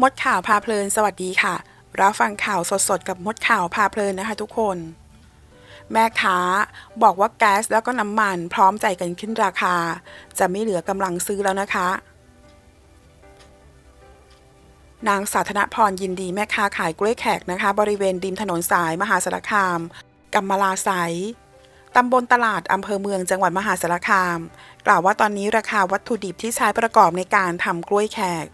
มดข่าวพาเพลินสวัสดีค่ะ รับฟังข่าวสดๆ กับมดข่าวพาเพลินนะคะทุกคน แม่ค้าบอกว่าแก๊สแล้วก็น้ำมันพร้อมใจกันขึ้นราคา จะไม่เหลือกำลังซื้อแล้วนะคะ นางสาธนพรยินดีแม่ค้าขายกล้วยแขกนะคะ บริเวณริมถนนสายมหาสารคามกัมมาลาไสย ตำบลตลาดอำเภอเมืองจังหวัดมหาสารคาม กล่าวว่าตอนนี้ราคาวัตถุดิบที่ใช้ประกอบในการทำกล้วยแขก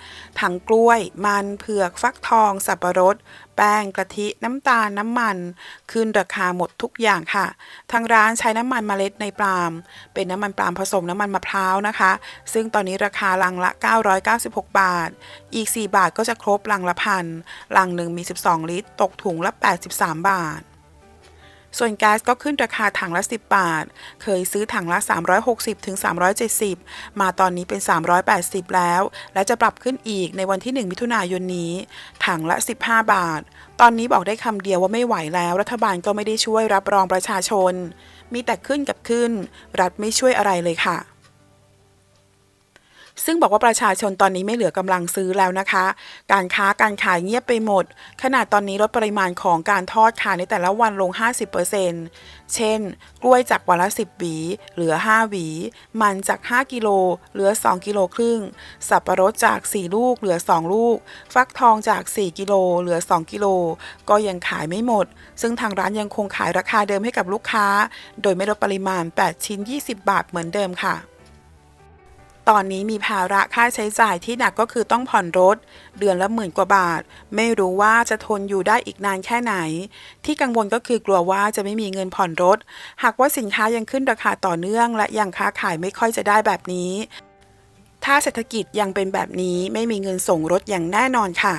ทั้งกล้วย มันเผือกฟักทอง สับปะรด แป้งกะทิ น้ำตาล น้ำมัน ขึ้นราคาหมดทุกอย่างค่ะ ทางร้านใช้น้ำมันมเมล็ดในปาล์มเป็นน้ำมันปาล์มผสมน้ำมันมะพร้าวนะคะ ซึ่งตอนนี้ราคาลังละ 996 บาท อีก 4 บาทก็จะครบลังละพันลังหนึ่งมี 12 ลิตร ตกถุงละ 83 บาท ส่วนแก๊สก็ขึ้นราคาถังละ 10 บาท เคยซื้อถังละ 360ถึง370 มาตอนนี้เป็น 380 แล้ว และจะปรับขึ้นอีกในวันที่ 1 มิถุนายนนี้ ถังละ 15 บาท ตอนนี้บอกได้คำเดียวว่าไม่ไหวแล้ว รัฐบาลก็ไม่ได้ช่วยรับรองประชาชน มีแต่ขึ้นกับขึ้น รัฐไม่ช่วยอะไรเลยค่ะ ซึ่งบอกว่าประชาชนตอนนี้ไม่เหลือกำลังซื้อแล้วนะคะ การค้าการขายเงียบไปหมด ขนาดตอนนี้ลดปริมาณของการทอดขายในแต่ละวันลง 50%เช่น กล้วยจากวันละ 10 หวี เหลือ 5 หวี มันจาก 5 กิโล เหลือ 2 กิโลครึ่ง สับปะรดจาก 4 ลูก เหลือ 2 ลูก ฟักทองจาก 4 กิโล เหลือ 2 กิโล ก็ยังขายไม่หมด ซึ่งทางร้านยังคงขายราคาเดิมให้กับลูกค้า โดยไม่ลดปริมาณ 8 ชิ้น 20 บาทเหมือนเดิมค่ะ ตอนนี้มีภาระค่าใช้จ่ายที่หนักก็คือต้องผ่อนรถ เดือนละหมื่นกว่าบาท ไม่รู้ว่าจะทนอยู่ได้อีกนานแค่ไหน ที่กังวลก็คือกลัวว่าจะไม่มีเงินผ่อนรถ หากว่าสินค้ายังขึ้นราคาต่อเนื่อง และยังค้าขายไม่ค่อยจะได้แบบนี้ ถ้าเศรษฐกิจยังเป็นแบบนี้ไม่มีเงินส่งรถอย่างแน่นอนค่ะ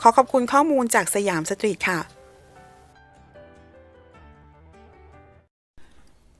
ขอขอบคุณข้อมูลจากสยามสตรีทค่ะ